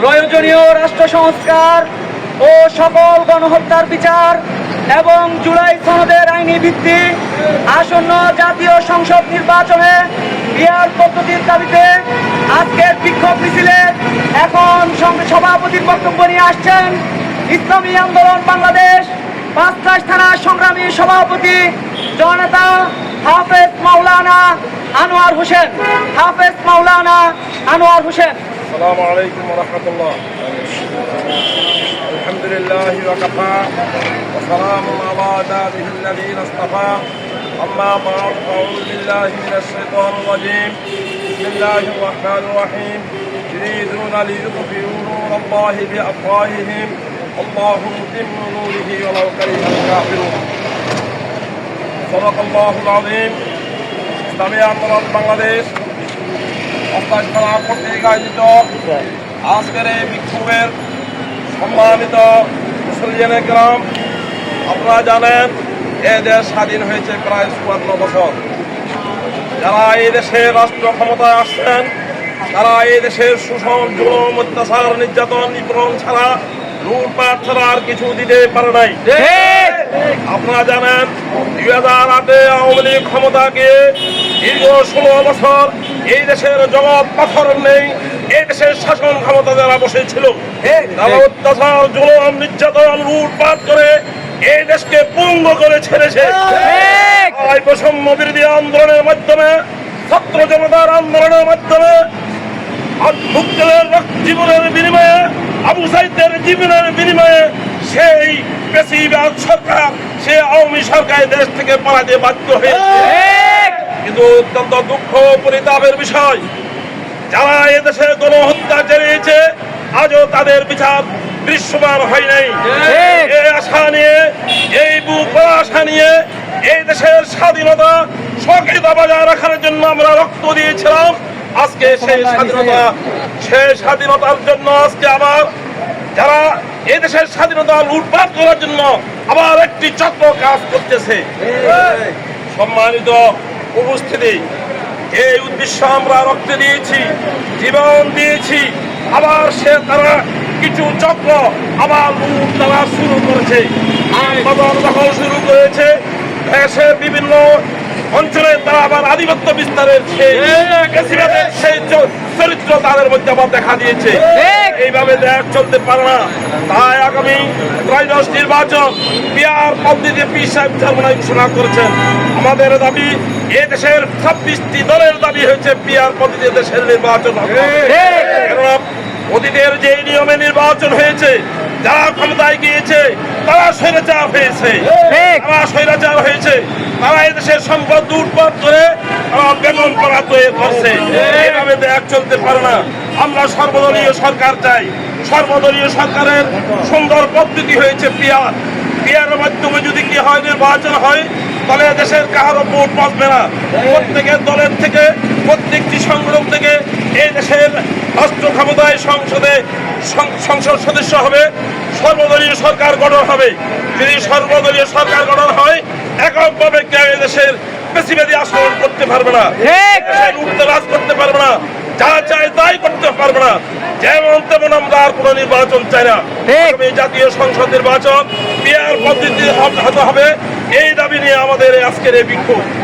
প্রয়োজনীয় রাষ্ট্র সংস্কার ও সকল গণহত্যার বিচার এবং জুলাই সনদের আইনি ভিত্তি আসন্ন জাতীয় সংসদ নির্বাচনে বিয়ার পদ্ধতির দাবিতে আজকের বিক্ষোভ মিছিলে এখন সভাপতির বক্তব্য নিয়ে আসছেন ইসলামী আন্দোলন বাংলাদেশ। পাঁচটাশ থানার সংগ্রামী সভাপতি জনতা হাফেজ মাওলানা আনোয়ার হোসেন। হাফেজ মাওলানা আনোয়ার হোসেন। السلام عليكم ورحمة الله الحمد لله وكفى وسلام على عباده الذين اصطفى أما بعد فأعوذ بالله من الشيطان الرجيم بسم الله الرحمن الرحيم يريدون ليطفئوا نور الله بأفواههم الله متم نوره ولو كره الكافرون صدق الله العظيم ইসলামী আন্দোলন বাংলাদেশ অস্তাশ থানা কর্তৃক আয়োজিত। আজকের এই বিক্ষোভের সম্মানিত মুসলিয়ান গ্রাম, আপনারা জানেন, এ দেশ স্বাধীন হয়েছে প্রায় চুয়ান্ন বছর। যারা এই দেশে রাষ্ট্র ক্ষমতায় আসছেন, তারা এই দেশের শোষণ জুলুম, অত্যাচার, নির্যাতন, নিপীড়ন ছাড়া লুটপাট ছাড়া আর কিছু দিতে পারে নাই। আপনারা জানেন, দুই হাজার আটে আওয়ামী লীগ ক্ষমতা গিয়ে দীর্ঘ ষোলো বছর এই দেশের জবাব পাথর নেই এই দেশের শাসন ক্ষমতা যারা বসেছিল তারা অত্যাচার জুলুম নির্যাতন লুটপাট করে এই দেশকে পঙ্গ করে ছেড়েছে। বৈষম্য বিরোধী আন্দোলনের মাধ্যমে ছাত্র জনতার আন্দোলনের মাধ্যমে মুক্তিদের জীবনের বিনিময়ে আবু সাইদের জীবনের বিনিময়ে সেই বেশিরভাগ সরকার সে আওয়ামী সরকার দেশ থেকে পালাতে বাধ্য হয়েছে। কিন্তু অত্যন্ত দুঃখ পরিতাপের বিষয়। যারা এদেশে গণহত্যা চালিয়েছে আজও তাদের বিচার দৃশ্যমান হয় নাই। এই আশা নিয়ে এই বুক আশা নিয়ে এই দেশের স্বাধীনতা স্বকীয়তা বজায় রাখার জন্য আমরা রক্ত দিয়েছিলাম। আজকে সেই স্বাধীনতা সেই স্বাধীনতার জন্য আজকে আবার যারা এই দেশের স্বাধীনতা লুটপাট করার জন্য আবার একটি চক্র কাজ করতেছে। সম্মানিত উপস্থিতি। এই উদ্দেশ্য আমরা রক্ত দিয়েছি, জীবন দিয়েছি। আবার সে তারা কিছু চক্র আবার লুট তারা শুরু করেছে। দখল শুরু করেছে দেশের বিভিন্ন অঞ্চলে তারা আবার আধিপত্য বিস্তারের সেই সেই চরিত্র তাদের মধ্যে আবার দেখা দিয়েছে। এইভাবে দেশ চলতে পারে না। তাই আগামী ত্রয়োদশ নির্বাচন বিহার পদ্ধতিতে পি সাহেব সর্বনাই ঘোষণা করেছেন। আমাদের দাবি এ দেশের ছাব্বিশটি দলের দাবি হয়েছে পিয়ার পদ্ধতিতে দেশের নির্বাচন হবে। কেননা অতীতের যে নিয়মে নির্বাচন হয়েছে যারা ক্ষমতায় গিয়েছে তারা স্বৈরাচার হয়েছে। তারা স্বৈরাচার হয়েছে। তারা এদেশের সম্পদ লুটপাট করে বেগম করা তৈরি করছে এইভাবে দেখ চলতে পারে না। আমরা সর্বদলীয় সরকার চাই। সর্বদলীয় সরকারের সুন্দর পদ্ধতি হয়েছে পিয়ার পিয়ারের মাধ্যমে যদি কি হয় নির্বাচন হয় তাহলে দেশের কাহারও ভোট বাঁচবে না। প্রত্যেকের দলের থেকে প্রত্যেকটি সংগঠন থেকে এই দেশের রাষ্ট্র ক্ষমতায় সংসদে সংসদ সদস্য হবে সর্বদলীয় সরকার গঠন হবে। যদি সর্বদলীয় সরকার গঠন হয় এককভাবে কেউ এই দেশের বেশিবাদী আচরণ করতে পারবে না। উঠতে রাজ করতে পারবে না। যা চায় তাই করতে পারবে না। যেমন তেমন আমরা আর কোনো নির্বাচন চাই না। জাতীয় সংসদ নির্বাচন বিয়ার পদ্ধতি হতে হবে। এই দাবি নিয়ে আমাদের আজকের এই বিক্ষোভ।